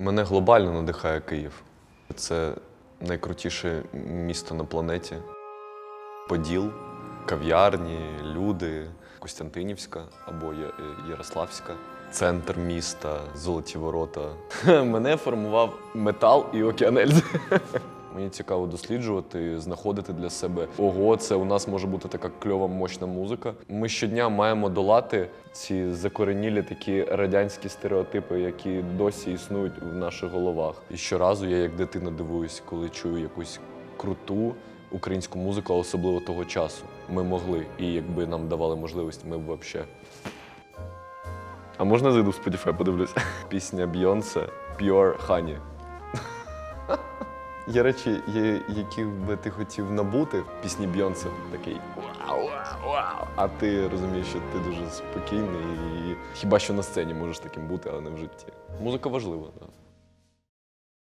Мене глобально надихає Київ. Це найкрутіше місто на планеті. Поділ, кав'ярні, люди, Костянтинівська або Ярославська, центр міста, золоті ворота. Мене формував метал і океанельзи. Мені цікаво досліджувати, знаходити для себе ого, це у нас може бути така кльова, мощна музика. Ми щодня маємо долати ці закоренілі такі радянські стереотипи, які досі існують в наших головах. І щоразу я як дитина дивуюсь, коли чую якусь круту українську музику, а особливо того часу. Ми могли, і якби нам давали можливість, ми б взагалі. А можна зайду в Spotify, подивлюсь? Пісня Бейонсе Pure Honey. Є речі, які би ти хотів набути в пісні Бьонсе, Такий вау, вау, вау. А ти розумієш, що ти дуже спокійний і хіба що на сцені можеш таким бути, але не в житті. Музика важлива, так.